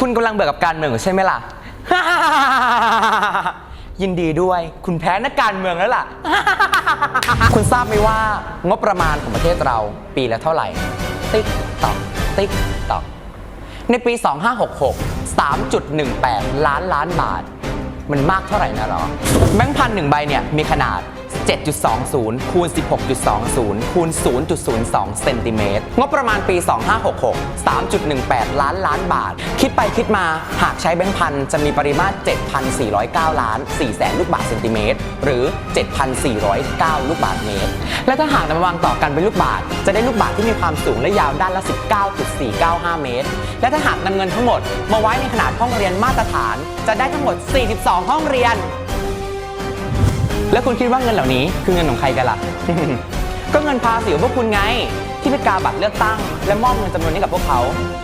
คุณกำลังเบื่อกับการเมืองอยู่ใช่ไหมล่ะ ยินดีด้วย คุณแพ้นักการเมืองแล้วล่ะ คุณทราบไหมว่างบประมาณของประเทศเราปีละเท่าไหร่ ติ๊กตอกติ๊กตอกในปี 2566 3.18 ล้านล้านบาท มันมากเท่าไหร่นะหรอ แบงค์พันหนึ่งใบเนี่ยมีขนาด 7.20 คูณ 16.20 คูณ 0.02 เซนติเมตรงบประมาณปี 2566 3.18 ล้านล้านบาท คิดไปคิดมา หากใช้แบงค์พันจะมีปริมาตร 7,409 ล้าน4แสนลูกบาทเซนติเมตร หรือ 7,409 ลูกบาทเมตร และถ้าหากนำมาวางต่อกันเป็นลูกบาท จะได้ลูกบาทที่มีความสูงและยาวด้านละ 19.495 เมตร และถ้าหากนำเงินทั้งหมด มาไว้ในขนาดห้องเรียนมาตรฐาน จะได้ทั้งหมด 42 ห้องเรียน แล้วคุณคิดว่าเงินเหล่านี้คือเงินของใครกันล่ะ ก็เงินภาษีของพวกคุณไง ที่ไปกาบัตรเลือกตั้ง และมอบเงินจำนวนนี้กับพวกเขา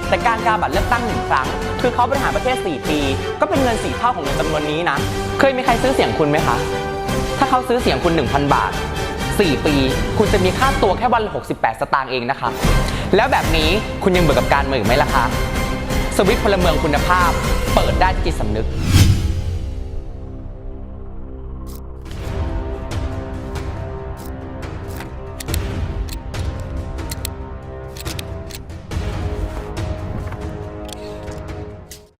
แต่การกาบัตรเลือกตั้งหนึ่งครั้ง คือเขาบริหารประเทศ 4 ปี ก็เป็นเงิน4เท่าของเงินจำนวนนี้นะ เคยมีใครซื้อเสียงคุณไหมคะ ถ้าเขาซื้อเสียงคุณ 1,000 บาท 4 ปี คุณจะมีค่าตัวแค่วันละ68 สตางค์เองนะคะ แล้วแบบนี้คุณยังเบื่อกับการเมืองไหมล่ะคะสวิตพลเมืองคุณภาพ เปิดได้ที่จิตสำนึก